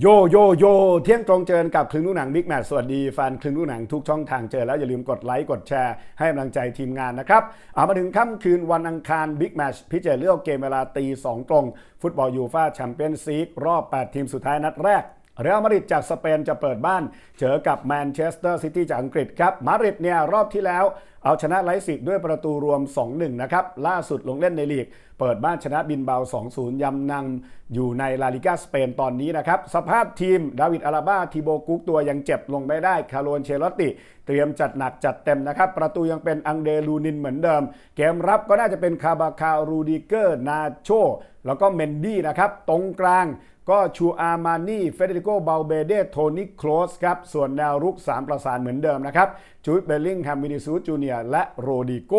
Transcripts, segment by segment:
โยโยโยเที่ยงตรงเจอกับคลึงลูกหนังบิ๊กแมทสวัสดีแฟนคลึงลูกหนังทุกช่องทางเจอแล้วอย่าลืมกดไลค์กดแชร์ให้กำลังใจทีมงานนะครับเอามาถึงค่ำคืนวันอังคารบิ๊กแมทพิเจเลือกเกมเวลาตีสองตรง ฟุตบอลยูฟ่าแชมเปี้ยนส์ลีกรอบ 8 ทีมสุดท้ายนัดแรกเรอัลมาดริดจากสเปนจะเปิดบ้าน เจอกับแมนเชสเตอร์ซิตี้จากอังกฤษครับมาดริดเนี่ยรอบที่แล้วเอาชนะไลซิกด้วยประตูรวม 2-1 นะครับ ล่าสุดลงเล่นในลีก เปิดบ้านชนะบินเบา 2-0ยำนำอยู่ในลาลิกาสเปนตอนนี้นะครับ สภาพทีม ดาวิดอาราบาทีโบกุกตัวยังเจ็บลงไม่ได้ คาร์โลนเชลตติ เตรียมจัดหนักจัดเต็มนะครับ ประตูยังเป็นอังเดลูนินเหมือนเดิม เกมรับก็น่าจะเป็นคาบาคารูดิเกอร์ นาโช แล้วก็เมนดี้นะครับ ตรงกลางก็ชูอาร์มานี่ เฟเดริโกเบลเบเดโทนิโคลสครับ ส่วนแนวรุก 3 ประสานเหมือนเดิมนะครับจูดเบลลิงแฮมวินิซูจูเนียและโรดิโก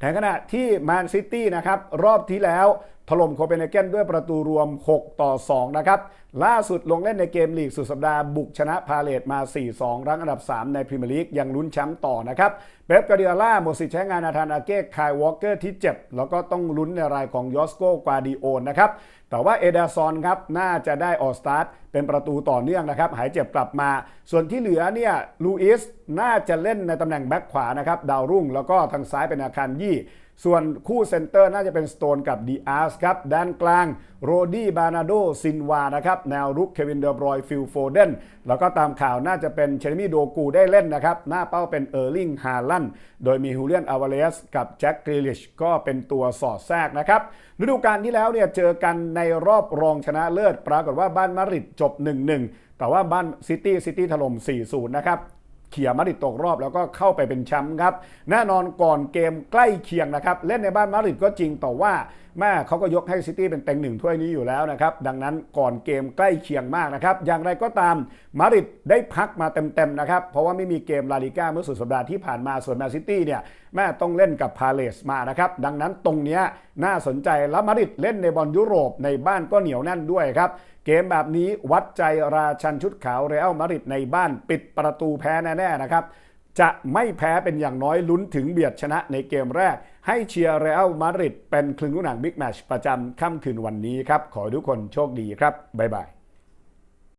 ในขณะที่แมนซิตี้นะครับรอบที่แล้ว ถล่มโคเปนเฮเกนด้วยประตูรวม 6 ต่อ 2 นะครับ ล่าสุดลงเล่นในเกมลีกสุดสัปดาห์บุกชนะพาเลตมา 4-2 รั้งอันดับ 3 ในพรีเมียร์ลีกยังลุ้นแชมป์ต่อนะครับเป๊ปกาเดียล่าหมดสิทธิ์ใช้งานนาธานอาเก้คายวอลเกอร์ที่เจ็บ แล้วก็ต้องลุ้นในรายของยอสโกกวาดิโอนนะครับ แต่ว่าเอเดซอนครับ น่าจะได้ออสตาร์ทเป็นประตูต่อเนื่องนะครับ หายเจ็บกลับมา ส่วนที่เหลือเนี่ยลูอิสน่าจะเล่นในตำแหน่งแบ็คขวานะครับดาวรุ่งแล้วก็ทางซ้ายเป็นอาคารยี่ ส่วนคู่เซนเตอร์น่าจะเป็นสโตนกับดีอาร์สครับด้านกลางโรดี้บานาโดซินวานะครับแนวรุกเควินเดอร์บรอยฟิลโฟเดนแล้วก็ตามข่าวน่าจะเป็นเชลมี่โดกูได้เล่นนะครับ หน้าเป้าเป็นเออร์ลิงฮาลันโดยมีฮูเลียนอาวาเลสกับแจ็คกริลิชก็เป็นตัวสอดแทรกนะครับฤดูกาลที่แล้วเนี่ยเจอกันในรอบรองชนะเลิศ ปรากฏว่าบ้านมาริดจบ 1-1 แต่ว่าบ้านซิตี้ซิตี้ถล่ม4-0 นะครับ เขี่ยมาดริดตกรอบแล้วก็เข้าไปเป็นแชมป์ครับแน่นอนก่อนเกมใกล้เคียงนะครับเล่นในบ้านมาดริดก็จริงแต่ว่า แม่เขาก็ยกให้ซิตี้เป็นเต็งหนึ่งถ้วยนี้อยู่แล้วนะครับ ดังนั้นก่อนเกมใกล้เคียงมากนะครับ อย่างไรก็ตามมาดริดได้พักมาเต็มๆนะครับ เพราะว่าไม่มีเกมลาลิก้าเมื่อสุดสัปดาห์ที่ผ่านมาส่วนแมนซิตี้เนี่ยแม่ต้องเล่นกับพาเลสมานะครับ ดังนั้นตรงนี้น่าสนใจแล้วมาดริดเล่นในบอลยุโรปในบ้านก็เหนียวแน่นด้วยครับเกมแบบนี้วัดใจราชันชุดขาวเรอัลมาดริดในบ้านปิดประตูแพ้แน่ๆนะครับ จะไม่แพ้เป็นอย่างน้อยลุ้นถึงเบียดชนะในเกมแรก ให้เชียร์เรอัลมาดริดเป็นคลึงลูกหนังบิ๊กแมชประจำค่ำคืนวันนี้ครับ ขอทุกคนโชคดีครับ บ๊ายบาย